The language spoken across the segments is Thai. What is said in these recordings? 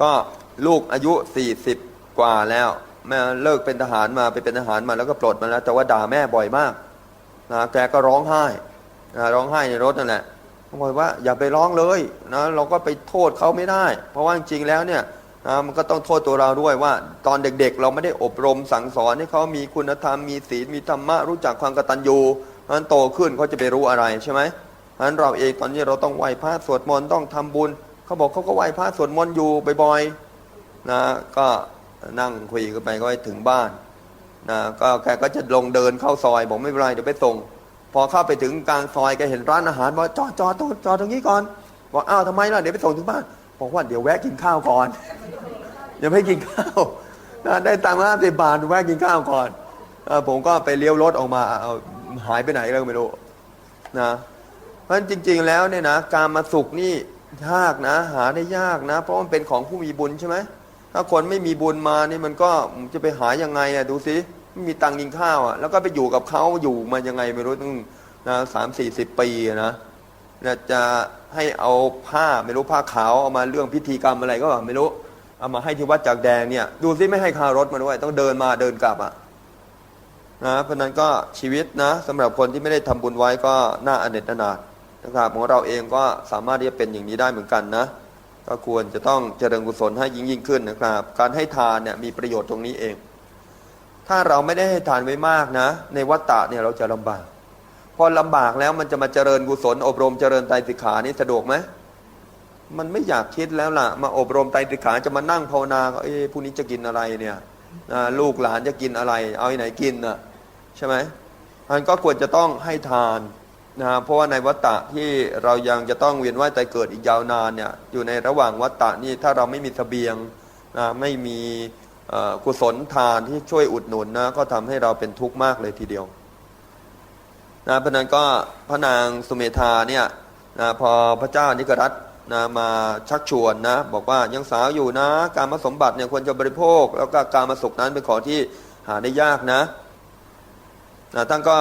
ก็ลูกอายุ 40 กว่าแล้วแม่เลิกเป็นทหารมาไปเป็นทหารมาแล้วก็ปลดมาแล้ว แต่ว่าด่าแม่บ่อยมากนะแกก็ร้องไห้นะร้องไห้ในรถนั่นแหละเขาบอกว่าอย่าไปร้องเลยนะเราก็ไปโทษเขาไม่ได้ เพราะว่าจริงๆแล้วเนี่ยนะมันก็ต้องโทษตัวเราด้วยว่า ตอนเด็กๆ เราไม่ได้อบรมสั่งสอนให้เขามีคุณธรรมมีศีลมีธรรมะรู้จักความกตัญญูเพราะฉะนั้นโตขึ้นเขาจะไปรู้อะไรใช่ไหมเพราะฉะนั้นเราเองตอนนี้เราต้องไหว้พระสวดมนต์ต้องทำบุญ เขาบอกเขาก็ไหว้พระสวดมนต์อยู่บ่อยๆนะก็นั่งคุยกันไปก็ไปถึงบ้านนะก็แกก็จะลงเดินเข้าซอยบอกไม่เป็นไรเดี๋ยวไปส่ง พอเข้าไปถึงกลางซอยแกเห็นร้านอาหารบอกจอดจอดจอดจอดตรงนี้ก่อนบอกอ้าวทำไมล่ะเดี๋ยวไปส่งถึงบ้านบอกว่าเดี๋ยวแวะกินข้าวก่อนยังไม่กินข้าวนะได้ตังค์มาสิบบาทแวะกินข้าวก่อนผมก็ไปเลี้ยวรถออกมาเอาหายไปไหนแล้วไม่รู้นะเพราะฉะนั้นจริง ๆ แล้วเนี่ยนะการมาสุขนี่ ยากนะ หาได้ยากนะ เพราะมันเป็นของผู้มีบุญใช่ไหมถ้าคนไม่มีบุญมานี่มันก็จะไปหายังไงอะดูสิไม่มีตังค์กินข้าวอะแล้วก็ไปอยู่กับเขาอยู่มายังไงไม่รู้ตั้งนะสามสี่สิบปีนะนะจะให้เอาผ้าไม่รู้ผ้าขาวเอามาเรื่องพิธีกรรมอะไรก็ไม่รู้เอามาให้ที่วัดจากแดงเนี่ย ดูซิไม่ให้คารถมาด้วยต้องเดินมาเดินกลับอะนะเพราะนั้นก็ชีวิตนะสำหรับคนที่ไม่ได้ทำบุญไว้ก็น่าอเนจอนาถ นะครับของเราเองก็สามารถที่จะเป็นอย่างนี้ได้เหมือนกันนะ ก็ควรจะต้องเจริญกุศลให้ยิ่งยิ่งขึ้นนะครับ การให้ทานเนี่ยมีประโยชน์ตรงนี้เอง ถ้าเราไม่ได้ให้ทานไว้มากนะ ในวัฏฏะเนี่ยเราจะลำบาก พอลำบากแล้วมันจะมาเจริญกุศล อบรมเจริญไตรสิกขานี่สะดวกไหมมันไม่อยากคิดแล้วล่ะ มาอบรมไตรสิกขาจะมานั่งภาวนาเอ๊ะพรุ่งนี้จะกินอะไรเนี่ยลูกหลานจะกินอะไร เอาไหนกินน่ะใช่ไหมมันก็ควรจะต้องให้ทาน นะเพราะว่าในวัฏฏะที่เรายังจะต้องเวียนว่ายตายเกิดอีกยาวนานเนี่ยอยู่ในระหว่างวัฏฏะนี่ถ้าเราไม่มีเสบียงนะไม่มีกุศลทานที่ช่วยอุดหนุนนะก็ทำให้เราเป็นทุกข์มากเลยทีเดียวนะเพราะฉะนั้นก็พระนางสุเมธาเนี่ยนะพอพระเจ้านิกรัตนะมาชักชวนนะบอกว่ายังสาวอยู่นะ การมาสมบัติเนี่ยควรจะบริโภค แล้วก็การมาสุขนั้นเป็นของที่หาได้ยากนะนะท่านก็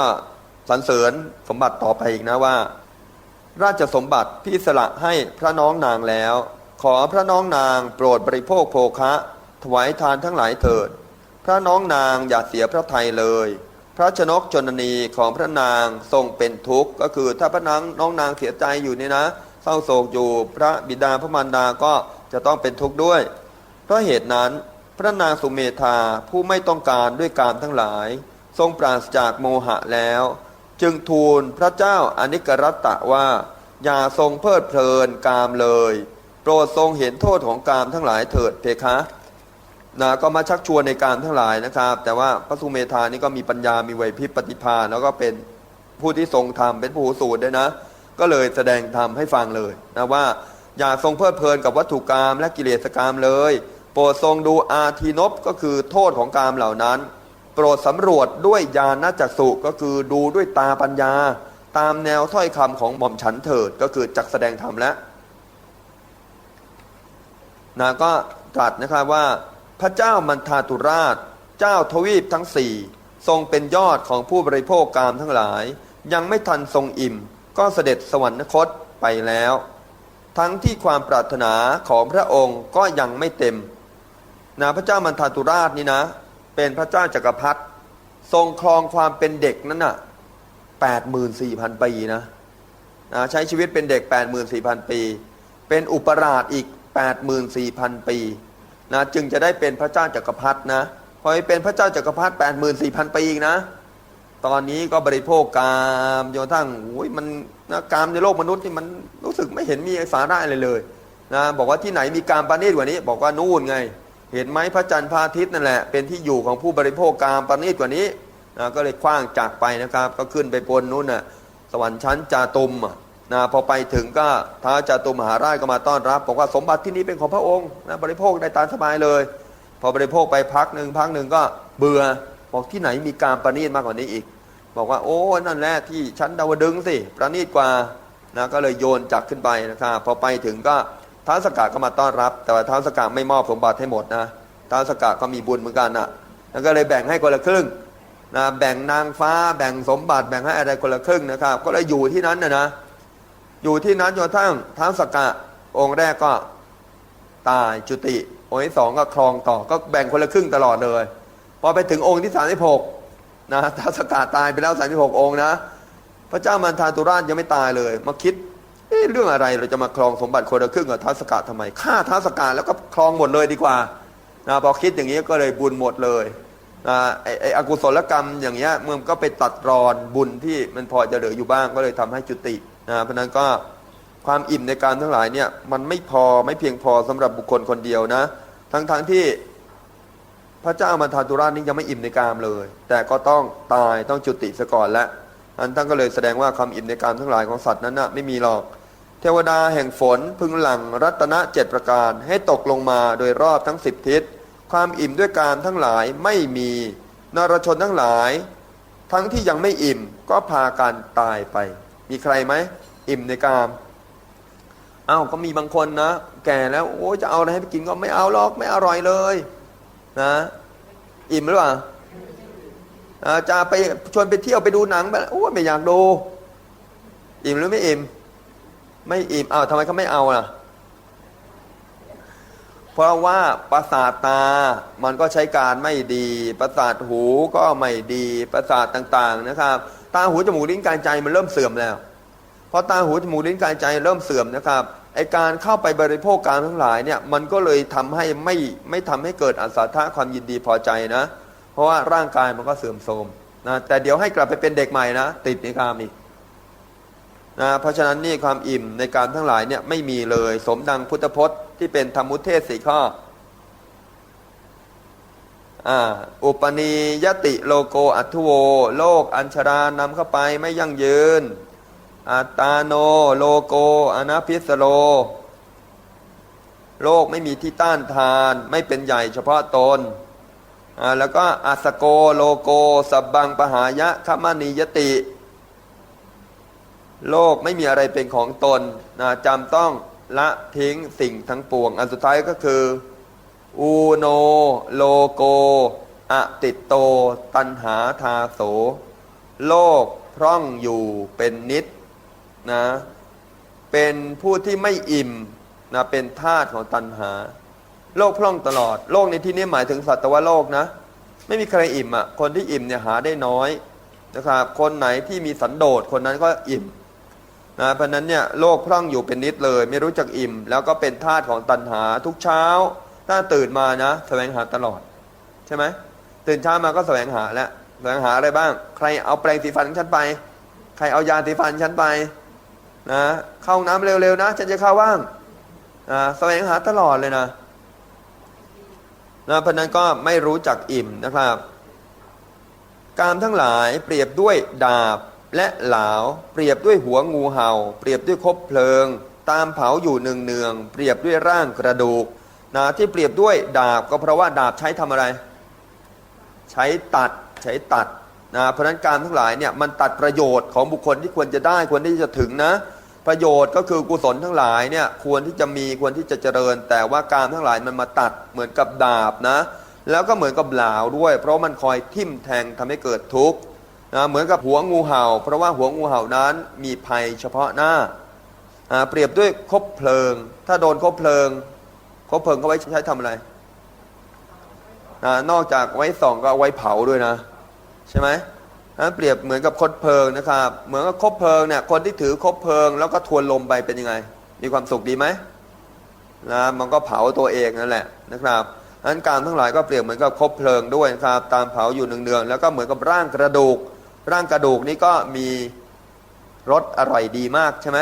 สรรเสริญสมบัติต่อไปอีกนะว่า ราชสมบัติพี่สละให้พระน้องนางแล้ว ขอพระน้องนางโปรดบริโภคโภคะ ถวายทานทั้งหลายเถิด พระน้องนางอย่าเสียพระทัยเลย พระชนกชนนีของพระนางทรงเป็นทุกข์ก็คือถ้าพระนางน้องนางเสียใจอยู่นี่นะ เศร้าโศกอยู่พระบิดาพระมารดาก็จะต้องเป็นทุกข์ด้วย เพราะเหตุนั้นพระนางสุเมธาผู้ไม่ต้องการด้วยกามทั้งหลาย ทรงปราศจากโมหะแล้ว จึงทูลพระเจ้าอนิกรัตตะว่า อย่าทรงเพลิดเพลินกามเลย โปรดทรงเห็นโทษของกามทั้งหลายเถิดเพคะนะก็มาชักชวนในกามทั้งหลายนะครับ แต่ว่าพระสุเมธานี่ก็มีปัญญามีไหวพริบปฏิภาณแล้วก็เป็นผู้ที่ทรงธรรมเป็นผู้หูสูตรด้วยนะ ก็เลยแสดงธรรมให้ฟังเลยนะว่า อย่าทรงเพลิดเพลินกับวัตถุกรรมและกิเลสกรรมเลย โปรดทรงดูอาทีนบก็คือโทษของกรรมเหล่านั้น โปรดสำรวจด้วยญาณจักษุก็คือดูด้วยตาปัญญา ตามแนวถ้อยคำของหม่อมฉันเถิดก็คือจักแสดงธรรมแล้วนะก็ตรัสนะครับว่าพระเจ้ามันทาตุราช เจ้าทวีปทั้งสี่ทรงเป็นยอดของผู้บริโภคกามทั้งหลาย ยังไม่ทันทรงอิ่ม ก็เสด็จสวรรคตไปแล้ว ทั้งที่ความปรารถนาของพระองค์ก็ยังไม่เต็มนะพระเจ้ามันทาตุราชนี่นะ เป็นพระเจ้าจักรพรรดิทรงครองความเป็นเด็กนั้นน่ะแปดหมื่นสี่พันปีนะนะใช้ชีวิตเป็นเด็กแปดหมื่นสี่พันปี เป็นอุปราชอีกแปดหมื่นสี่พันปีนะจึงจะได้เป็นพระเจ้าจักรพรรดินะพอเป็นพระเจ้าจักรพรรดิแปดหมื่นสี่พันปีอีกนะ ตอนนี้ก็บริโภคกามจนกระทั่งโอ้ยมันนะกามในโลกมนุษย์นี่มันรู้สึกไม่เห็นมีสาระอะไรเลยนะบอกว่าที่ไหนมีกามปานีตกว่านี้ บอกว่านู่นไง เห็นไหมพระจันทร์พระอาทิตย์นั่นแหละเป็นที่อยู่ของผู้บริโภคกามปานีตกว่านี้นะก็เลยคว้างจากไปนะครับ ก็ขึ้นไปบนนู้นน่ะสวรรค์ชั้นจาตุมนะพอไปถึงก็ท้าจาตุมหาราชก็มาต้อนรับบอกว่าสมบัติที่นี้เป็นของพระองค์นะบริโภคได้ตามสบายเลย พอบริโภคไปพักหนึ่งพักหนึ่งก็เบื่อบอกที่ไหนมีการประณีตมากกว่านี้อีก บอกว่าโอ้นั่นแหละที่ชั้นดาวดึงสิประณีตกว่านะก็เลยโยนจักขึ้นไปนะครับพอไปถึงก็ ท้าวสกกัดก็มาต้อนรับ แต่ว่าท้าวสกกัดไม่มอบสมบัติให้หมดนะท้าวสกกัดก็มีบุญเหมือนกันนะแล้วก็เลยแบ่งให้คนละครึ่งนะแบ่งนางฟ้าแบ่งสมบัติแบ่งให้อะไรคนละครึ่งนะครับ ก็เลยอยู่ที่นั้นนะนะอยู่ที่นั้นจนทั่งท้าวสกกัดองค์แรกก็ตายจุติ องค์ที่สองก็ครองต่อก็แบ่งคนละครึ่งตลอดเลยพอไปถึงองค์ที่สามสิบหกนะท้าวสกาตายไปแล้วสามสิบหกองค์นะ พระเจ้ามันทาตุราชยังไม่ตายเลยมาคิด เรื่องอะไรเราจะมาครองสมบัติคนละครึ่งกับท้าสกาทำไมฆ่าท้าสกาแล้วก็ครองหมดเลยดีกว่านะพอคิดอย่างนี้ก็เลยบุญหมดเลยนะไอ้ไออกุศลกรรมอย่างเงี้ยมันก็ไปตัดรอนบุญที่มันพอจะเหลืออยู่บ้างก็เลยทำให้จุตินะเพราะนั้นก็ความอิ่มในการทั้งหลายเนี่ยมันไม่พอไม่เพียงพอสำหรับบุคคลคนเดียวนะ ทั้งๆทที่พระเจ้ามันทาตุราชนี้ยังไม่อิ่มในกามเลย แต่ก็ต้องตายต้องจุติซะก่อนแล้วอันท่านก็เลยแสดงว่าความอิ่มในกามทั้งหลายของสัตว์นั้นน่ะไม่มีหรอก เทวดาแห่งฝนพึงหลั่งรัตนเจ็ดประการให้ตกลงมาโดยรอบทั้งสิบทิศ ความอิ่มด้วยกามทั้งหลายไม่มี นรชนทั้งหลาย ทั้งที่ยังไม่อิ่มก็พากันตายไป มีใครไหม อิ่มในกามเอ้าก็มีบางคนนะ แก่แล้วโอ้จะเอาอะไรให้ไปกินก็ไม่เอาหรอกไม่อร่อยเลยนะ อิ่มหรือเปล่าอ่าจะไปชวนไปเที่ยวไปดูหนังไปโอ้ไม่อยากดู อิ่มหรือไม่อิ่ม ไม่อิ่มอ้าวทำไมเขาไม่เอาล่ะ เพราะว่าประสาทตามันก็ใช้การไม่ดี ประสาทหูก็ไม่ดีประสาทต่างๆนะครับ ตาหูจมูกลิ้นกายใจมันเริ่มเสื่อมแล้วพอตาหูจมูกลิ้นกายใจเริ่มเสื่อมนะครับไอการเข้าไปบริโภคการทั้งหลายเนี่ยมันก็เลยทำให้ไม่ไม่ทำให้เกิดอัศทะความยินดีพอใจนะ เพราะว่าร่างกายมันก็เสื่อมโทรมนะแต่เดี๋ยวให้กลับไปเป็นเด็กใหม่นะ ติดในกามอีก นะเพราะฉะนั้นนี่ความอิ่มในการทั้งหลายเนี่ยไม่มีเลย สมดังพุทธพจน์ที่เป็นธรรมุเทศสี่ข้ออุปนียติโลโกอัตโว โลกอัญชรานำเข้าไปไม่ยั่งยืน อัตตาโนโลโกอนาพิสโล โลกไม่มีที่ต้านทานไม่เป็นใหญ่เฉพาะตนอ่าแล้วก็อัสโกโลโกสับบังปหายะขมานิยติ โลกไม่มีอะไรเป็นของตนนะจำต้องละทิ้งสิ่งทั้งปวง อันสุดท้ายก็คือ อูโนโลโกอะติดโต ตันหาทาโส โลกพร่องอยู่เป็นนิดนะเป็นผู้ที่ไม่อิ่มนะเป็นทาตของตันหา โลกพร่องตลอด โลกในที่นี้หมายถึงสัตวโลกนะ ไม่มีใครอิ่มอะคนที่อิ่มเนี่ยหาได้น้อยนะครับคนไหนที่มีสันโดษคนนั้นก็อิ่ม นะเพราะนั้นเนี่ยโลกพร่องอยู่เป็นนิดเลย ไม่รู้จักอิ่ม แล้วก็เป็นทาสของตัณหาทุกเช้า ถ้าตื่นมานะแสวงหาตลอด ใช่ไหมตื่นเช้ามาก็แสวงหาแล้วแสวงหาอะไรบ้าง ใครเอาแปรงสีฟันฉันไป ใครเอายาสีฟันฉันไปนะเข้าห้องน้ำเร็วๆนะ ฉันจะเข้าว่างนะแสวงหาตลอดเลยนะนะเพราะนั้นก็ไม่รู้จักอิ่มนะครับ กามทั้งหลายเปรียบด้วยดาบ และเหลาเปรียบด้วยหัวงูเห่า เปรียบด้วยคบเพลิง ตามเผาอยู่เนืองเนืองเปรียบด้วยร่างกระดูกนะที่เปรียบด้วยดาบก็เพราะว่าดาบใช้ทำอะไร ใช้ตัดใช้ตัดนะเพราะนั้นการทั้งหลายเนี่ยมันตัดประโยชน์ของบุคคลที่ควรจะได้ควรที่จะถึงนะ ประโยชน์ก็คือกุศลทั้งหลายเนี่ยควรที่จะมีควรที่จะเจริญ แต่ว่าการทั้งหลายมันมาตัดเหมือนกับดาบนะ แล้วก็เหมือนกับเหลาด้วย เพราะมันคอยทิ่มแทงทำให้เกิดทุกข์ นะเหมือนกับหัวงูเห่า เพราะว่าหัวงูเห่านั้นมีภัยเฉพาะหน้าเปรียบด้วยคบเพลิง ถ้าโดนคบเพลิงคบเพลิงเขาไว้ใช้ทำอะไรนอกจากไว้ส่องก็เอาไว้เผาด้วยนะ ใช่ไหมนั้นเปรียบเหมือนกับคบเพลิงนะครับ เหมือนกับคบเพลิงเนี่ยคนที่ถือคบเพลิง แล้วก็ทวนลมไปเป็นยังไง มีความสุขดีไหมนะมันก็เผาตัวเองนั่นแหละนะครับนั้นการทั้งหลายก็เปรียบเหมือนกับคบเพลิงด้วยนะครับตามเผาอยู่เนืองๆแล้วก็เหมือนกับร่างกระดูก ร่างกระดูกนี้ก็มีรสอร่อยดีมากใช่ไหม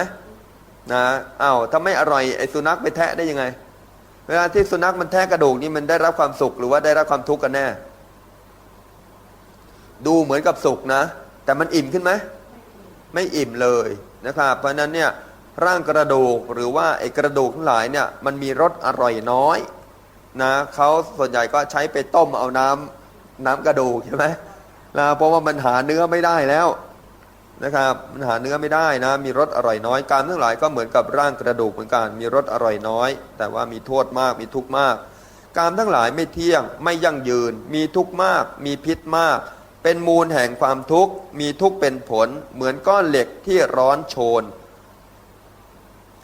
นะอ้าวถ้าไม่อร่อยไอ้สุนัขไปแทะได้ยังไง เวลาที่สุนัขมันแทะกระดูกนี่มันได้รับความสุขหรือว่าได้รับความทุกข์กันแน่ ดูเหมือนกับสุขนะ แต่มันอิ่มขึ้นไหมไม่อิ่มเลยนะครับเพราะฉะนั้นเนี่ยร่างกระดูกหรือว่าไอ้กระดูกทั้งหลายเนี่ยมันมีรสอร่อยน้อยนะเขาส่วนใหญ่ก็ใช้ไปต้มเอาน้ำน้ำกระดูกใช่ไหม นะเพราะว่ามันหาเนื้อไม่ได้แล้วนะครับมันหาเนื้อไม่ได้นะ มีรสอร่อยน้อยการทั้งหลายก็เหมือนกับร่างกระดูกเหมือนกันมีรสอร่อยน้อย แต่ว่ามีโทษมากมีทุกข์มากการทั้งหลายไม่เที่ยงไม่ยั่งยืน มีทุกข์มาก มีพิษมาก เป็นมูลแห่งความทุกข์ มีทุกข์เป็นผล เหมือนก้อนเหล็กที่ร้อนโชน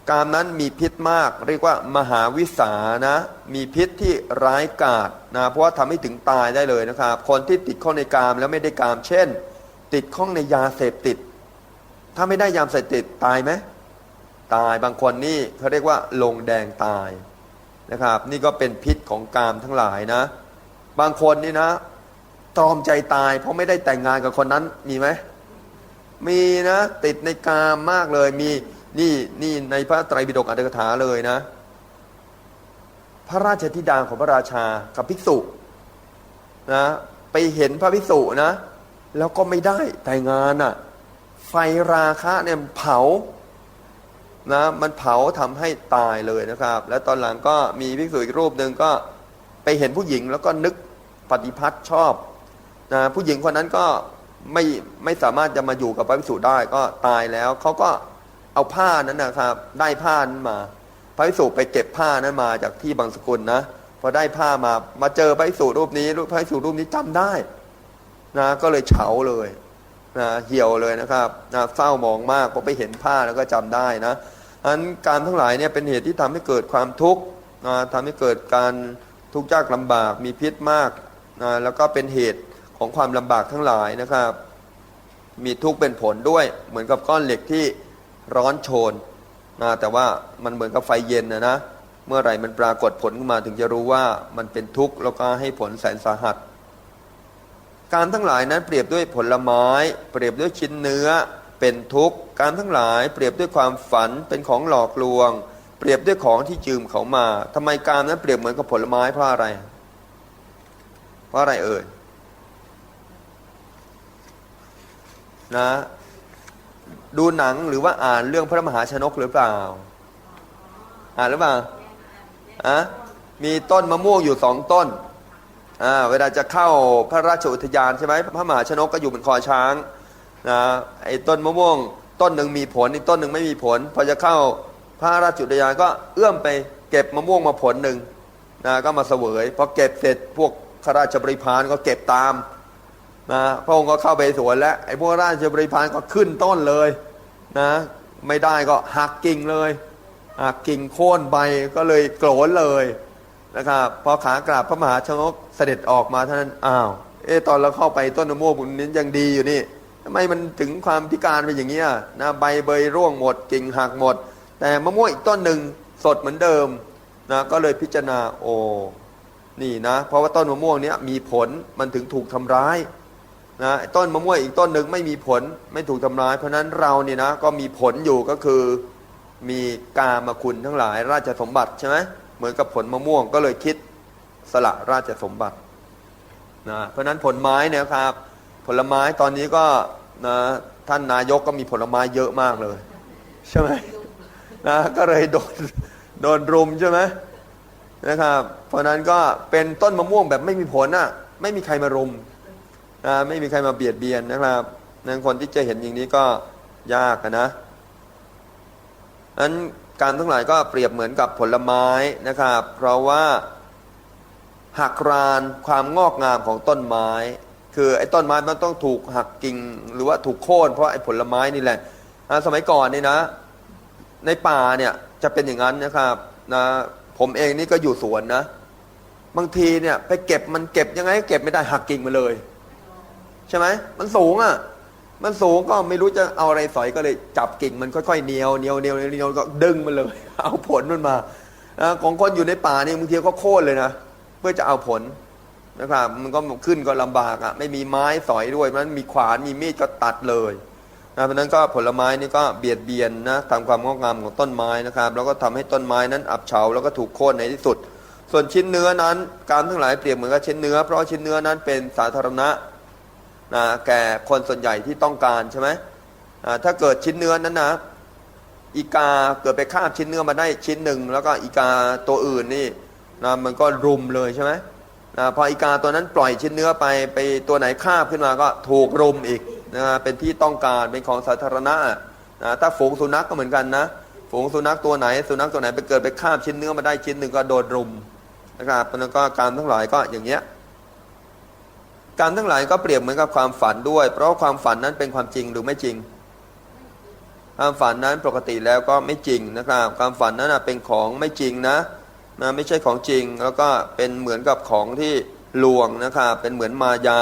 กามนั้นมีพิษมาก เรียกว่ามหาวิสานะ มีพิษที่ร้ายกาจนะเพราะว่าทำให้ถึงตายได้เลยนะครับ คนที่ติดข้องในกามแล้วไม่ได้กาม เช่น ติดข้องในยาเสพติด ถ้าไม่ได้ยาเสพติดตายไหมตายบางคนนี่เขาเรียกว่าลงแดงตายนะครับ นี่ก็เป็นพิษของกามทั้งหลายนะ บางคนนี่นะตรอมใจตาย เพราะไม่ได้แต่งงานกับคนนั้นมีไหมมีนะ ติดในกามมากเลยมี นี่นี่ในพระไตรปิฎกอัตถกถาเลยนะ พระราชธิดาของพระราชากับภิกษุนะไปเห็นพระภิกษุนะ แล้วก็ไม่ได้แต่งงานอะ่ะ ไฟราคะเนี่ยเผานะมันเผาทำให้ตายเลยนะครับ แล้วตอนหลังก็มีภิกษุอีกรูปหนึ่งก็ไปเห็นผู้หญิงแล้วก็นึกปฏิพัทธ์ชอบนะผู้หญิงคนนั้นก็ไม่ไม่สามารถจะมาอยู่กับพระภิกษุได้ก็ตายแล้วเขาก็ เอาผ้านั้นนะครับ ได้ผ้านั้นมา พระภิกษุไปเก็บผ้านั้นมาจากที่บางสกุลนะพอได้ผ้ามามาเจอพระภิกษุรูปนี้รูปพระภิกษุรูปนี้จำได้นะก็เลยเฉาเลยนะเหี่ยวเลยนะครับนะเศร้ามองมากพอไปเห็นผ้าแล้วก็จำได้นะอันการทั้งหลายเนี่ยเป็นเหตุที่ทำให้เกิดความทุกข์นะทำให้เกิดการทุกข์ยากลำบากมีพิษมากนะแล้วก็เป็นเหตุของความลำบากทั้งหลายนะครับ มีทุกข์เป็นผลด้วยเหมือนกับก้อนเหล็กที่ ร้อนโชนนะแต่ว่ามันเหมือนกับไฟเย็นนะนะเมื่อไหร่มันปรากฏผลขึ้นมาถึงจะรู้ว่ามันเป็นทุกข์แล้วก็ให้ผลแสนสาหัส การทั้งหลายนั้นเปรียบด้วยผลไม้ เปรียบด้วยชิ้นเนื้อเป็นทุกข์การทั้งหลายเปรียบด้วยความฝันเป็นของหลอกลวง เปรียบด้วยของที่จืมเขามาทำไมการนั้นเปรียบเหมือนกับผลไม้เพราะอะไร เพราะอะไรเอ่ยนะ ดูหนังหรือว่าอ่านเรื่องพระมหาชนกหรือเปล่า อ่านหรือเปล่าอะมีต้นมะม่วงอยู่สองต้นอ่าเวลาจะเข้าพระราชอุทยานใช่ไหมพระมหาชนกก็อยู่บนคอช้างนะไอ้ต้นมะม่วง ต้นหนึ่งมีผลอีกต้นหนึ่งไม่มีผล พอจะเข้าพระราชอุทยานก็เอื้อมไปเก็บมะม่วงมาผลหนึ่งนะก็มาเสวยพอเก็บเสร็จพวกข้าราชบริพารก็เก็บตามนะพระองค์ก็เข้าไปสวนแล้วไอ้พวกราชบริพารก็ขึ้นต้นเลย นะไม่ได้ก็หักกิ่งเลยหักกิ่งโค่นใบก็เลยโกรธเลยนะครับพอขากราบพระมหาชนกเสด็จออกมาเท่านั้นอ้าวเออตอนเราเข้าไปต้นมะม่วงบุญนี้ยังดีอยู่นี่ทำไมมันถึงความพิการเป็นอย่างนี้ยนะใบเบยร่วงหมดกิ่งหักหมด แต่มะม่วงอีกต้นหนึ่งสดเหมือนเดิมนะก็เลยพิจารณาโอ้นี่นะ เพราะว่าต้นมะม่วงเนี้ยมีผลมันถึงถูกทำร้าย นะต้นมะม่วงอีกต้นหนึ่งไม่มีผลไม่ถูกทำร้าย เพราะนั้นเราเนี่ยนะก็มีผลอยู่ก็คือมีกามคุณทั้งหลายราชสมบัติใช่ไหมเหมือนกับผลมะม่วงก็เลยคิดสละราชสมบัตินะเพราะนั้นผลไม้เนี่ยครับ ผลไม้ตอนนี้ก็นะท่านนายกก็มีผลไม้เยอะมากเลย ใช่ไหมนะก็เลยโดนโดนรุมใช่ไหมนะครับ เพราะนั้นก็เป็นต้นมะม่วงแบบไม่มีผลอะไม่มีใครมารุม ไม่มีใครมาเบียดเบียนนะครับนั้นคนที่จะเห็นอย่างนี้ก็ยากอะนะนั้นการทั้งหลายก็เปรียบเหมือนกับผลไม้นะครับ เพราะว่าหักรานความงอกงามของต้นไม้ คือไอ้ต้นไม้มันต้องถูกหักกิ่งหรือว่าถูกโค่นเพราะไอ้ผลไม้นี่แหละนะสมัยก่อนนี่นะ ในป่าเนี่ยจะเป็นอย่างนั้นนะครับนะผมเองนี่ก็อยู่สวนนะ บางทีเนี่ยไปเก็บมันเก็บยังไงก็เก็บไม่ได้หักกิ่งมาเลย ใช่ไหมมันสูงอะ มันสูงก็ไม่รู้จะเอาอะไรสอยก็เลยจับกิ่งมันค่อยๆเหนียวเหนียวเหนียวเหนียวก็ดึงมันเลย เอาผลมันมาของคนอยู่ในป่านี่บางทีก็โค่นเลยนะเพื่อจะเอาผลนะครับมันก็ขึ้นก็ลำบากอะไม่มีไม้สอยด้วยมันมีขวานมีมีดก็ตัดเลยนะเพราะนั้นก็ผลไม้นี่ก็เบียดเบียนนะตามความงอกงามของต้นไม้นะครับ แล้วก็ทำให้ต้นไม้นั้นอับเฉาแล้วก็ถูกโค่นในที่สุด ส่วนชิ้นเนื้อนั้น การทั้งหลายเปรียบเหมือนกับชิ้นเนื้อเพราะชิ้นเนื้อนั้นเป็นสาธารณะ นะแก่คนส่วนใหญ่ที่ต้องการใช่ไหมถ้าเกิดชิ้นเนื้อนั้นนะอีกาเกิดไปคาบชิ้นเนื้อมาได้ชิ้นหนึ่งแล้วก็อีกาตัวอื่นนี่นะมันก็รุมเลยใช่ไหมนะพออีกาตัวนั้นปล่อยชิ้นเนื้อไปไปตัวไหนคาบขึ้นมาก็ถูกรุมอีกนะเป็นที่ต้องการเป็นของสาธารณะนะถ้าฝูงสุนัขกก็เหมือนกันนะฝูงสุนัขตัวไหน สุนัขตัวไหนไปเกิดไปคาบชิ้นเนื้อมาได้ชิ้นหนึ่งก็โดนรุมนะครับแล้วก็การทั้งหลายก็อย่างเงี้ย การทั้งหลายก็เปรียบเหมือนกับความฝันด้วย เพราะความฝันนั้นเป็นความจริงหรือไม่จริง ความฝันนั้นปกติแล้วก็ไม่จริงนะครับ ความฝันนั้นเป็นของไม่จริงนะนะไม่ใช่ของจริง แล้วก็เป็นเหมือนกับของที่ลวงนะครับเป็นเหมือนมายา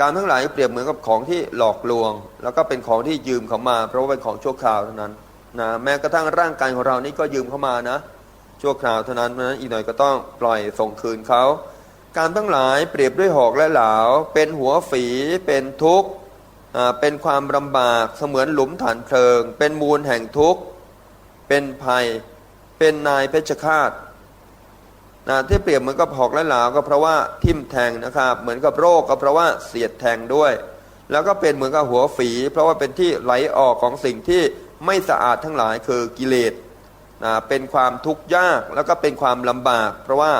การทั้งหลายเปรียบเหมือนกับของที่หลอกลวง แล้วก็เป็นของที่ยืมเขามา เพราะว่าเป็นของชั่วคราวเท่านั้นนะแม้กระทั่งร่างกายของเรานี่ก็ยืมเข้ามานะชั่วคราวเท่านั้นเพราะฉะนั้นอีกหน่อยก็ต้องปล่อยส่งคืนเขา การทั้งหลายเปรียบด้วยหอกและเหลา เป็นหัวฝีเป็นทุกข์เป็นความลำบากเสมือนหลุมฐานเพลิง เป็นมูลแห่งทุกข์ เป็นภัย เป็นนายเพชฌฆาตนะที่เปรียบเหมือนกับหอกและเหลาก็เพราะว่าทิ่มแทงนะครับ เหมือนกับโรคก็เพราะว่าเสียดแทงด้วย แล้วก็เป็นเหมือนกับหัวฝี เพราะว่าเป็นที่ไหลออกของสิ่งที่ไม่สะอาดทั้งหลายคือกิเลสนะเป็นความทุกข์ยากแล้วก็เป็นความลำบาก เพราะว่า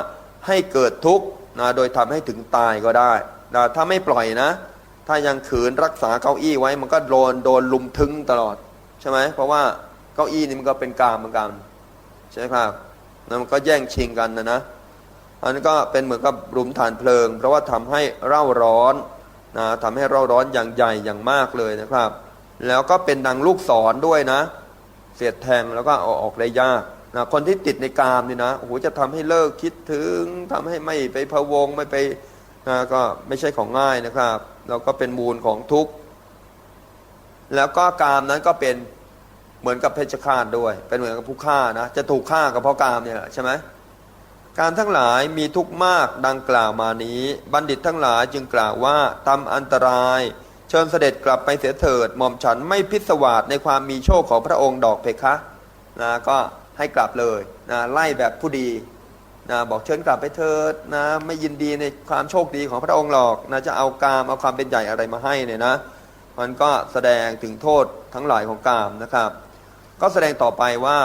ให้เกิดทุกข์ นะโดยทำให้ถึงตายก็ได้นะถ้าไม่ปล่อยนะ ถ้ายังขืนรักษาเก้าอี้ไว้มันก็โดนโดนลุมทึงตลอดใช่ไหมเพราะว่าเก้าอี้นี่มันก็เป็นกามเหมือนกันใช่ไหมครับแล้วมันก็แย่งชิงกันนะนะอันนี้ก็เป็นเหมือนกับหลุมฐานเพลิง เพราะว่าทำให้เร่าร้อนนะทำให้เร่าร้อนอย่างใหญ่อย่างมากเลยนะครับ แล้วก็เป็นดังลูกศรด้วยนะ เสียดแทงแล้วก็เอาออกได้ยาก นะคนที่ติดในกามนี่นะโอ้โหจะทำให้เลิกคิดถึงทำให้ไม่ไปพะวงไม่ไปนะก็ไม่ใช่ของง่ายนะครับแล้วก็เป็นมูลของทุกข์แล้วก็กามนั้นก็เป็นเหมือนกับเพชฌฆาตด้วย เป็นเหมือนกับผู้ฆ่านะจะถูกฆ่ากับเพราะกามเนี่ยใช่ไหมการทั้งหลายมีทุกข์มากดังกล่าวมานี้ บัณฑิตทั้งหลายจึงกล่าวว่าทำอันตราย เชิญเสด็จกลับไปเสียเถิดหม่อมฉันไม่พิศวาสในความมีโชคของพระองค์ดอกเพคะนะก็ ให้กลับเลยนะไล่แบบผู้ดีนะบอกเชิญกลับไปเถิดนะไม่ยินดีในความโชคดีของพระองค์หรอกนะจะเอากามเอาความเป็นใหญ่อะไรมาให้เนี่ยนะมันก็แสดงถึงโทษทั้งหลายของกามนะครับ ก็แสดงต่อไปว่า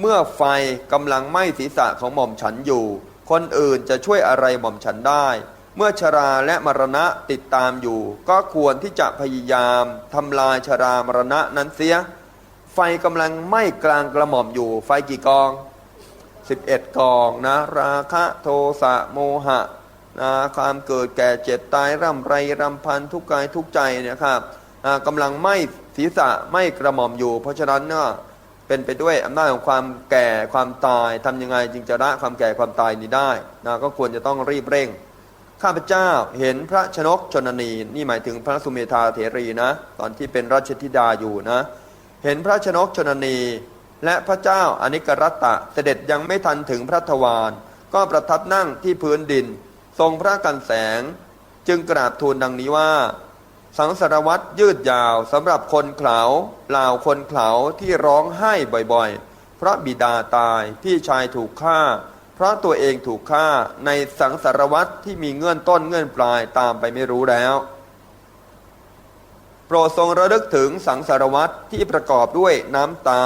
เมื่อไฟกำลังไหม้ศีรษะของหม่อมฉันอยู่ คนอื่นจะช่วยอะไรหม่อมฉันได้ เมื่อชราและมรณะติดตามอยู่ ก็ควรที่จะพยายามทำลายชรามรณะนั้นเสีย ไฟกำลังไหม้กลางกระหม่อมอยู่ ไฟกี่กอง 11 กองนะ ราคะโทสะโมหะนะความเกิดแก่เจ็บตายร่ำไรรำพันทุกกายทุกใจนะครับกำลังไหม้ศีรษะไหม้กระหม่อมอยู่ เพราะฉะนั้นเนี่ยเป็นไปด้วยอำนาจของความแก่ความตายทำยังไงจึงจะละความแก่ความตายนี้ได้นะก็ควรจะต้องรีบเร่ง ข้าพเจ้าเห็นพระชนกชนนีนี่หมายถึงพระสุเมธาเถรีนะ ตอนที่เป็นราชธิดาอยู่นะ เห็นพระชนกชนนี และพระเจ้าอนิกรัตตะเสด็จยังไม่ทันถึงพระทวารก็ประทับนั่งที่พื้นดิน ทรงพระกันแสง จึงกราบทูลดังนี้ว่า สังสารวัตรยืดยาวสำหรับคนเขาเหล่าคนเขาที่ร้องไห้บ่อยๆ เพราะบิดาตายพี่ชายถูกฆ่า เพราะตัวเองถูกฆ่าในสังสารวัตรที่มีเงื่อนต้นเงื่อนปลายตามไปไม่รู้แล้ว โปรดทรงระลึกถึงสังสารวัตรที่ประกอบด้วยน้ำตา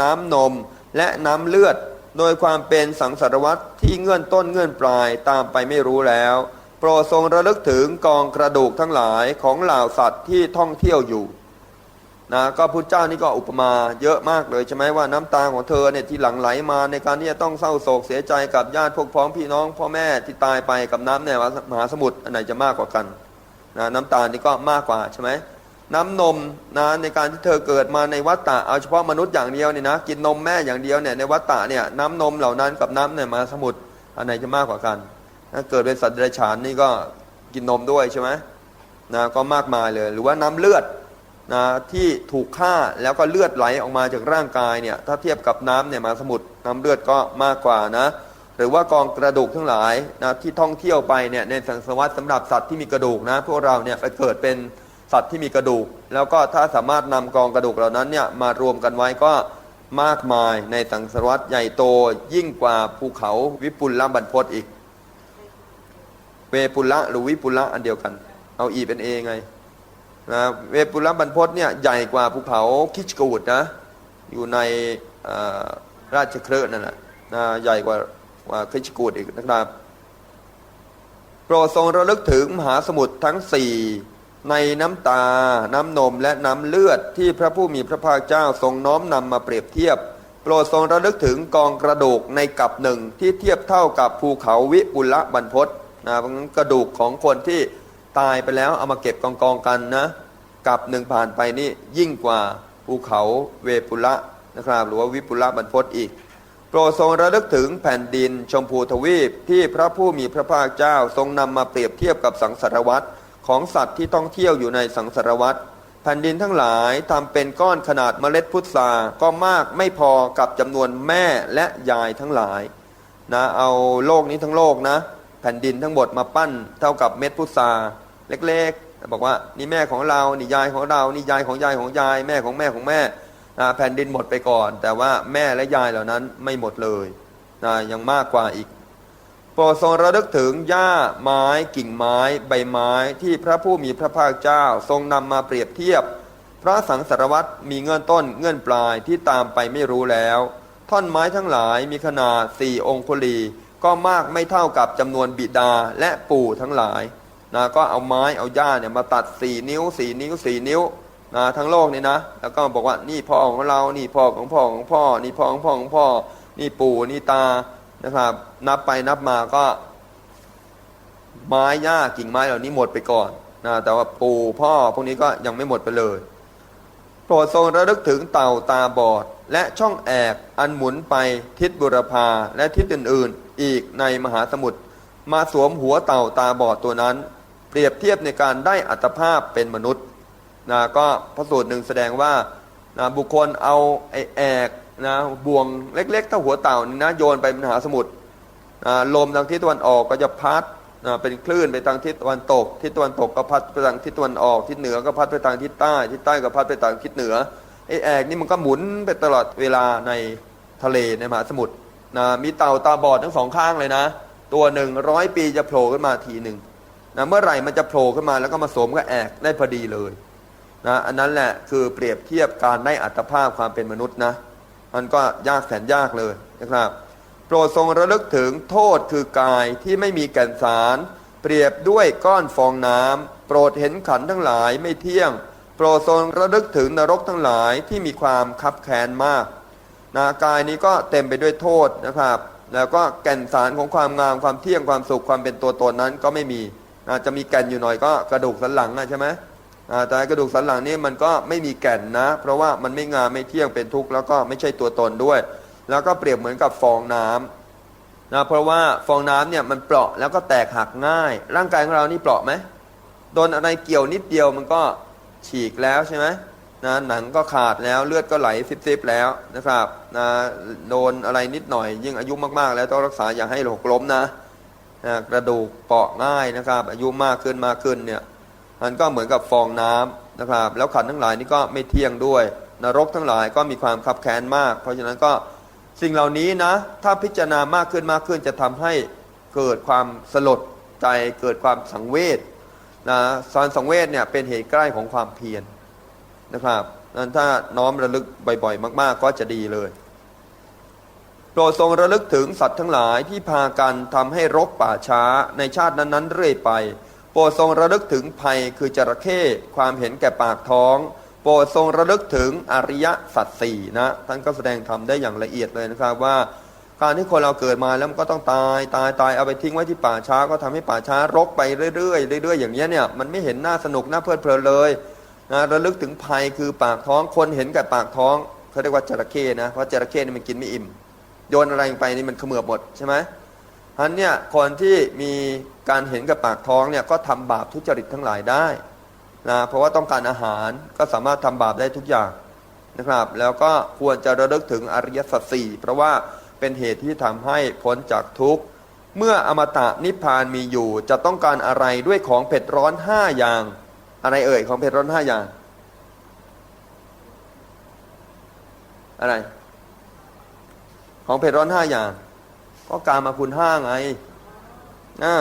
น้ำนม และน้ำเลือด โดยความเป็นสังสารวัตรที่เงื่อนต้นเงื่อนปลายตามไปไม่รู้แล้ว โปรดทรงระลึกถึงกองกระดูกทั้งหลายของเหล่าสัตว์ที่ท่องเที่ยวอยู่นะก็พุทธเจ้านี่ก็อุปมาเยอะมากเลยใช่ไหมว่าน้ำตาของเธอเนี่ยที่หลั่งไหลมาในการที่จะต้องเศร้าโศกเสียใจกับญาติพวกพ้องพี่น้อง พ่อแม่ที่ตายไปกับน้ำเนี่ยมหาสมุทรอันไหนจะมากกว่ากันนะน้ำตานี่ก็มากกว่าใช่ไหม น้ำนมนะในการที่เธอเกิดมาในวัฏฏะเอาเฉพาะมนุษย์อย่างเดียวเนี่ยนะกินนมแม่อย่างเดียวเนี่ยในวัฏฏะเนี่ยน้ำนมเหล่านั้นกับน้ำเนี่ยมหาสมุทรอันไหนจะมากกว่ากันถ้าเกิดเป็นสัตว์เดรัจฉานนี่ก็กินนมด้วยใช่ไหมนะก็มากมายเลย หรือว่าน้ำเลือดนะที่ถูกฆ่าแล้วก็เลือดไหลออกมาจากร่างกายเนี่ยถ้าเทียบกับน้ำเนี่ยมาสมุทรน้ำเลือดก็มากกว่านะหรือว่ากองกระดูกทั้งหลายนะที่ท่องเที่ยวไปเนี่ยในสังสารวัตสำหรับสัตว์ที่มีกระดูกนะพวกเราเนี่ยไปเกิดเป็น สัตว์ที่มีกระดูก แล้วก็ถ้าสามารถนำกองกระดูกเหล่านั้นเนี่ยมารวมกันไว้ก็มากมายในสังสารวัตใหญ่โตยิ่งกว่าภูเขาวิปุลละบรรพตอีก เวปุละหรือวิปุละอันเดียวกัน เอาอีเป็นเอไงนะเวปุละบรรพตเนี่ยใหญ่กว่าภูเขาคิชกูดนะอยู่ในราชเครือนั่นแหละนะใหญ่กว่ากว่าคิชกูดอีกนะครับ โปรดทรงระลึกถึงมหาสมุทรทั้งสี่ ในน้ำตา น้ำนมและน้ำเลือดที่พระผู้มีพระภาคเจ้าทรงน้อมนำมาเปรียบเทียบ โปรดทรงระลึกถึงกองกระดูกในกับหนึ่งที่เทียบเท่ากับภูเขาวิปุละบรรพตนะกระดูกของคนที่ตายไปแล้วเอามาเก็บกองกองๆกันนะกับหนึ่งผ่านไปนี่ยิ่งกว่าภูเขาเวปุระนะครับหรือว่าวิปุระบรรพตอีก โปรดทรงระลึกถึงแผ่นดินชมพูทวีปที่พระผู้มีพระภาคเจ้าทรงนำมาเปรียบเทียบกับสังสารวัตร ของสัตว์ที่ต้องเที่ยวอยู่ในสังสารวัตรแผ่นดินทั้งหลายทำเป็นก้อนขนาดเมล็ดพุทราก็มากไม่พอกับจำนวนแม่และยายทั้งหลายนะเอาโลกนี้ทั้งโลกนะ แผ่นดินทั้งหมดมาปั้นเท่ากับเม็ดพุทราเล็กๆ บอกว่านี่แม่ของเรานี่ยายของเรานี่ยายของยายของยาย แม่ของแม่ของแม่นะแผ่นดินหมดไปก่อน แต่ว่าแม่และยายเหล่านั้นไม่หมดเลยนะยังมากกว่าอีก โปรดทรงระลึกถึงหญ้าไม้กิ่งไม้ ใบไม้ที่พระผู้มีพระภาคเจ้าทรงนำมาเปรียบเทียบ พระสังสารวัตรมีเงื่อนต้นเงื่อนปลายที่ตามไปไม่รู้แล้ว ท่อนไม้ทั้งหลายมีขนาดสี่องคุลี ก็มากไม่เท่ากับจำนวนบิดาและปู่ทั้งหลายนะก็เอาไม้เอาหญ้าเนี่ยมาตัดสี่นิ้วสี่นิ้วสี่นิ้วนะทั้งโลกนี่นะ แล้วก็บอกว่านี่พ่อของเรา นี่พ่อของพ่อของพ่อ นี่พ่อของพ่อของพ่อ นี่ปู่นี่ตา นะครับ นับไปนับมาก็ไม้หญ้ากิ่งไม้เหล่านี้หมดไปก่อนนะแต่ว่าปู่พ่อพวกนี้ก็ยังไม่หมดไปเลยโปรดทรงระลึกถึงเต่าตาบอด และช่องแอกอันหมุนไปทิศบุรพาและทิศอื่นๆ อีกในมหาสมุทรมาสวมหัวเต่าตาบอดตัวนั้น เปรียบเทียบในการได้อัตภาพเป็นมนุษย์นะก็พระสูตรหนึ่งแสดงว่านะบุคคลเอาไอแอก นะบ่วงเล็กๆเท่าหัวเต่านี่นะโยนไปมหาสมุทรนะลมทางทิศตะวันออกก็จะพัดนะเป็นคลื่นไปทางทิศตะวันตก ทิศตะวันตกก็พัดไปทางทิศตะวันออก ทิศเหนือก็พัดไปทางทิศใต้ ทิศใต้ก็พัดไปทางทิศเหนือไอ้แอกนี่มันก็หมุนไปตลอดเวลาในทะเลในมหาสมุทรนะมีเต่าตาบอดทั้งสองข้างเลยนะ ตัวหนึ่งร้อยปีจะโผล่ขึ้นมาทีหนึ่งนะเมื่อไหร่มันจะโผล่ขึ้นมาแล้วก็มาสวมกับแอกได้พอดีเลยนะอันนั้นแหละคือเปรียบเทียบการได้อัตภาพความเป็นมนุษย์นะ มันก็ยากแสนยากเลยนะครับ โปรดทรงระลึกถึงโทษคือกายที่ไม่มีแก่นสาร เปรียบด้วยก้อนฟองน้ำโปรดเห็นขันทั้งหลายไม่เที่ยง โปรดทรงระลึกถึงนรกทั้งหลายที่มีความคับแค้นมากนากายนี้ก็เต็มไปด้วยโทษนะครับ แล้วก็แก่นสารของความงามความเที่ยงความสุขความเป็นตัวตนนั้นก็ไม่มีอาจจะมีแก่นอยู่หน่อยก็กระดูกสันหลังนะใช่ไหม แต่กระดูกสันหลังนี่มันก็ไม่มีแก่นนะ เพราะว่ามันไม่งามไม่เที่ยงเป็นทุกข์แล้วก็ไม่ใช่ตัวตนด้วย แล้วก็เปรียบเหมือนกับฟองน้ำนะเพราะว่าฟองน้ำเนี่ยมันเปราะแล้วก็แตกหักง่าย ร่างกายของเรานี่เปราะไหมโดนอะไรเกี่ยวนิดเดียวมันก็ฉีกแล้วใช่ไหมนะหนังก็ขาดแล้วเลือดก็ไหลซิบๆแล้วนะครับนะโดนอะไรนิดหน่อย ยิ่งอายุมากๆ แล้วต้องรักษาอย่าให้หกล้มนะนะกระดูกเปราะง่ายนะครับ อายุมากขึ้นมากขึ้นเนี่ย มันก็เหมือนกับฟองน้ำนะครับ แล้วขันทั้งหลายนี่ก็ไม่เที่ยงด้วย นรกทั้งหลายก็มีความขับแค้นมาก เพราะฉะนั้นก็สิ่งเหล่านี้นะ ถ้าพิจารณามากขึ้นมากขึ้นจะทำให้เกิดความสลดใจเกิดความสังเวชนะสารสังเวชเนี่ยเป็นเหตุใกล้ของความเพียรนะครับนั้นถ้าน้อมระลึกบ่อยๆ มาก ๆ ก็จะดีเลยโปรดทรงระลึกถึงสัตว์ทั้งหลายที่พากันทำให้รบป่าช้าในชาตินั้นๆเรื่อยไป โปรดทรงระลึกถึงภัยคือจระเข้ความเห็นแก่ปากท้อง โปรดทรงระลึกถึงอริยสัจสี่นะท่านก็แสดงธรรมได้อย่างละเอียดเลยนะครับว่าการที่คนเราเกิดมาแล้วมันก็ต้องตายตายตายเอาไปทิ้งไว้ที่ป่าช้าก็ทำให้ป่าช้ารกไปเรื่อยๆเรื่อยๆอย่างนี้ยเนี่ยมันไม่เห็นน่าสนุกน่าเพลิดเพลินเลยนะระลึกถึงภัยคือปากท้องคนเห็นกับปากท้องเขาเรียกว่าจระเข้นะเพราะจระเข้นี่มันกินไม่อิ่มโยนอะไรไปนี่มันเขมือบหมดใช่ไหม ท่านเนี่ยคนที่มีการเห็นกับปากท้องเนี่ยก็ทำบาปทุจริตทั้งหลายได้นะเพราะว่าต้องการอาหารก็สามารถทำบาปได้ทุกอย่างนะครับ แล้วก็ควรจะระลึกถึงอริยสัจสี่เพราะว่าเป็นเหตุที่ทำให้พ้นจากทุกข์ เมื่ออมตะนิพพานมีอยู่ จะต้องการอะไรด้วยของเผ็ดร้อนห้าอย่าง อะไรเอ่ยของเผ็ดร้อนห้าอย่าง อะไร ของเผ็ดร้อนห้าอย่าง ก็การมาคุณห้าไงนะ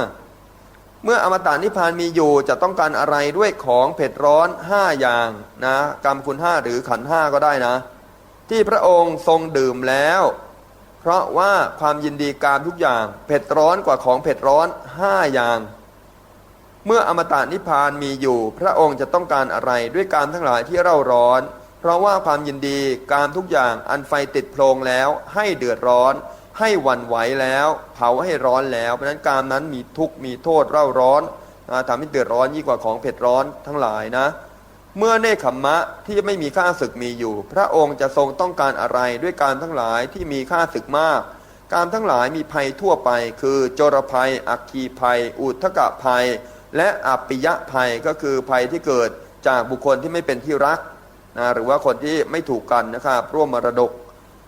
เมื่ออมตะนิพพานมีอยู่จะต้องการอะไรด้วยของเผ็ดร้อนห้าอย่างนะกรรมคุณห้าหรือขันห้าก็ได้นะ ที่พระองค์ทรงดื่มแล้ว เพราะว่าความยินดีการทุกอย่างเผ็ดร้อนกว่าของเผ็ดร้อนห้าอย่าง เมื่ออมตะนิพพานมีอยู่ พระองค์จะต้องการอะไรด้วยการทั้งหลายที่เร่าร้อน เพราะว่าความยินดีการทุกอย่างอันไฟติดโพลงแล้วให้เดือดร้อน ให้วันไหวแล้ว เผาให้ร้อนแล้ว เพราะฉะนั้นการนั้นมีทุกข์มีโทษเร่าร้อนนะทำให้เดือดร้อนยิ่งกว่าของเผ็ดร้อนทั้งหลายนะ เมื่อเนคขมมะที่ไม่มีค่าศึกมีอยู่ พระองค์จะทรงต้องการอะไรด้วยการทั้งหลายที่มีค่าศึกมาก การทั้งหลายมีภัยทั่วไป คือโจรภัย อัคคีภัย อุทกภัย และอัปปิยะภัยก็คือภัยที่เกิดจากบุคคลที่ไม่เป็นที่รักนะหรือว่าคนที่ไม่ถูกกันนะครับร่วมมรดก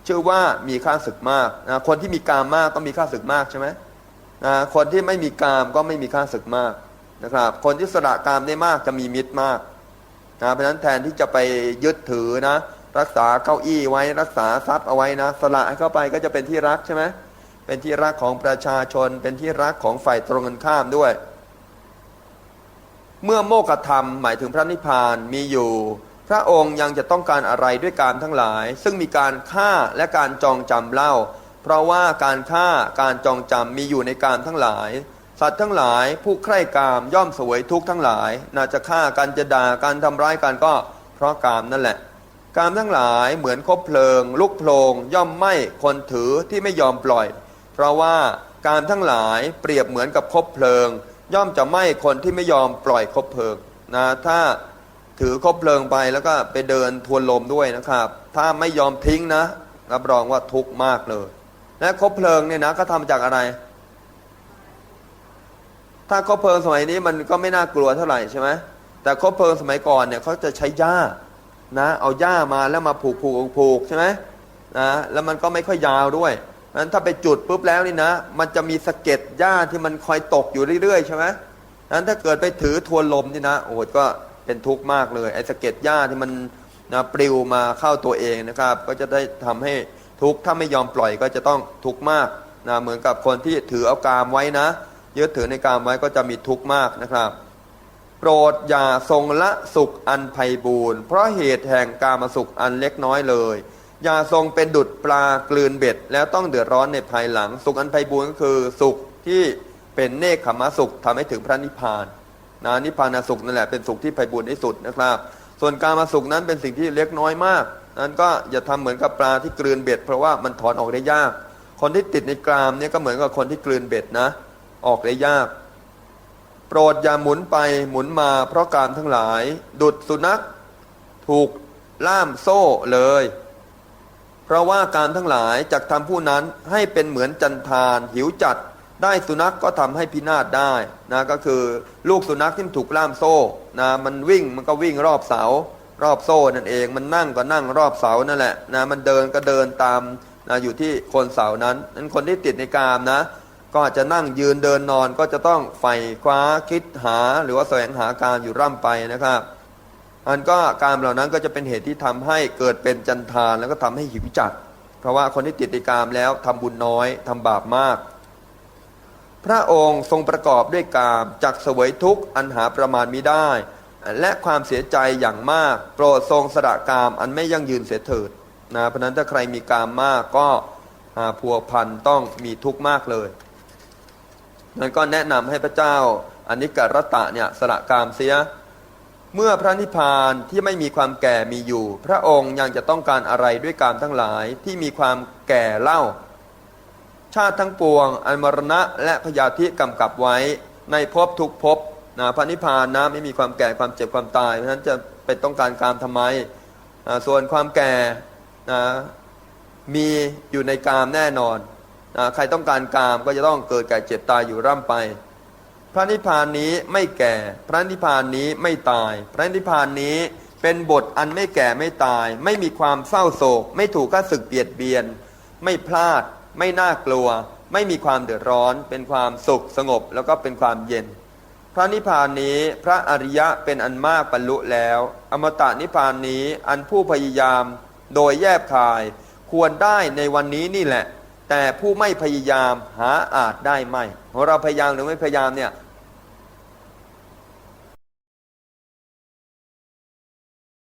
ชื่อว่ามีค่าศึกมากนะคนที่มีกามมากต้องมีค่าศึกมากใช่ไหมนะคนที่ไม่มีกามก็ไม่มีค่าศึกมากนะครับ คนที่สละกามได้มากจะมีมิตรมากนะเพราะฉะนั้นแทนที่จะไปยึดถือนะรักษาเก้าอี้ไว้รักษาทรัพย์เอาไว้นะสละเข้าไปก็จะเป็นที่รักใช่ไหมเป็นที่รักของประชาชน เป็นที่รักของฝ่ายตรงกันข้ามด้วย เมื่อโมกขธรรมหมายถึงพระนิพพานมีอยู่ ระองค์ยังจะต้องการอะไรด้วยการทั้งหลาย ซึ่งมีการฆ่าและการจองจำเล่า เพราะว่าการฆ่าการจองจำมีอยู่ในการทั้งหลาย สัตว์ทั้งหลายผู้ใคร่กามย่อมสวยทุกข์ทั้งหลาย น่าจะฆ่ากันจะด่าการทำร้ายกันก็เพราะกามนั่นแหละกามทั้งหลายเหมือนคบเพลิง ลุกโพลงย่อมไหม้คนถือที่ไม่ยอมปล่อย เพราะว่าการทั้งหลายเปรียบเหมือนกับคบเพลิง ย่อมจะไหม้คนที่ไม่ยอมปล่อยคบเพลิงนะถ้า ถือคบเพลิงไปแล้วก็ไปเดินทวนลมด้วยนะครับ ถ้าไม่ยอมทิ้งนะรับรองว่าทุกข์มากเลย และคบเพลิงเนี่ยนะเขาทำจากอะไร ถ้าคบเพลิงสมัยนี้มันก็ไม่น่ากลัวเท่าไหร่ใช่ไหมแต่คบเพลิงสมัยก่อนเนี่ยเขาจะใช้หญ้านะ เอาหญ้ามาแล้วมาผูกผูกผูกใช่ไหมนะแล้วมันก็ไม่ค่อยยาวด้วยนั้นถ้าไปจุดปุ๊บแล้วนี่นะ มันจะมีสะเก็ดหญ้าที่มันคอยตกอยู่เรื่อยๆใช่ไหมนั้นถ้าเกิดไปถือทวนลมนี่นะโอ้โหก็ เป็นทุกข์มากเลยไอ้สะเก็ดหญ้าที่มันนะปลิวมาเข้าตัวเองนะครับ ก็จะได้ทำให้ทุกข์ถ้าไม่ยอมปล่อยก็จะต้องทุกข์มากนะเหมือนกับคนที่ถือเอากามไว้นะยึดถือในกามไว้ก็จะมีทุกข์มากนะครับ โปรดอย่าทรงละสุขอันไพบูรณ์เพราะเหตุแห่งกามสุขอันเล็กน้อยเลย อย่าทรงเป็นดุดปลากลืนเบ็ด แล้วต้องเดือดร้อนในภายหลัง สุขอันไพบูรณ์ก็คือสุขที่เป็นเนคขมสุขทำให้ถึงพระนิพพาน นะนิพพานสุขนั่นแหละเป็นสุขที่ไพบูรณ์ที่สุดนะครับ ส่วนการมาสุขนั้นเป็นสิ่งที่เล็กน้อยมาก นั้นก็อย่าทำเหมือนกับปลาที่กลืนเบ็ด เพราะว่ามันถอนออกได้ยาก คนที่ติดในกรามเนี่ยก็เหมือนกับคนที่กลืนเบ็ดนะ ออกได้ยาก โปรดอย่าหมุนไปหมุนมา เพราะการทั้งหลาย ดุดสุนัขถูกล่ามโซ่เลย เพราะว่าการทั้งหลายจากทำผู้นั้นให้เป็นเหมือนจันทานหิวจัด ได้สุนัขก็ทำให้พินาศได้นะก็คือลูกสุนัขที่ถูกล่ามโซ่นะมันวิ่งมันก็วิ่งรอบเสารอบโซ่นั่นเอง มันนั่งก็นั่งรอบเสานั่นแหละนะมันเดินก็เดินตามนะอยู่ที่คนเสานั้นนั้นคนที่ติดในกามนะ ก็จะนั่งยืนเดินนอนก็จะต้องไฝ่คว้าคิดหา หรือว่าแสวงหาการอยู่ร่ำไปนะครับอันก็การเหล่านั้นก็จะเป็นเหตุที่ทำให้เกิดเป็นจันทานแล้วก็ทำให้หิวจัด เพราะว่าคนที่ติดในกามแล้วทำบุญน้อยทำบาปมาก พระองค์ทรงประกอบด้วยกามจักเสวยทุกข์อันหาประมาณมิได้ และความเสียใจอย่างมาก โปรดทรงสละกามอันไม่ยั่งยืนเสียเถิดนะเพราะนั้นถ้าใครมีกามมากก็อ่าพัวพันต้องมีทุกข์มากเลยนั้นก็แนะนำให้พระเจ้าอนิกรตะเนี่ยสละกามเสีย เมื่อพระนิพพานที่ไม่มีความแก่มีอยู่ พระองค์ยังจะต้องการอะไรด้วยกามทั้งหลายที่มีความแก่เล่า ชาติทั้งปวง อันมรณะและพยาธิกำกับไว้ ในภพทุกภพนะพระนิพพานนะไม่มีความแก่ความเจ็บความตาย เพราะฉะนั้นจะเป็นต้องการกามทำไมอ่าส่วนความแก่นะมีอยู่ในกามแน่นอนนะใครต้องการกามก็จะต้องเกิดแก่เจ็บตายอยู่ร่ำไป พระนิพพานนี้ไม่แก่ พระนิพพานนี้ไม่ตาย พระนิพพานนี้เป็นบทอันไม่แก่ไม่ตาย ไม่มีความเศร้าโศก ไม่ถูกข้าศึกเบียดเบียน ไม่พลาด ไม่น่ากลัว ไม่มีความเดือดร้อน เป็นความสุขสงบแล้วก็เป็นความเย็น พระนิพพานนี้พระอริยะเป็นอันมากบรรลุแล้ว อมตะนิพพานนี้อันผู้พยายามโดยแยบคาย ควรได้ในวันนี้นี่แหละ แต่ผู้ไม่พยายามหาอาจได้ไม่เราพยายามหรือไม่พยายามเนี่ย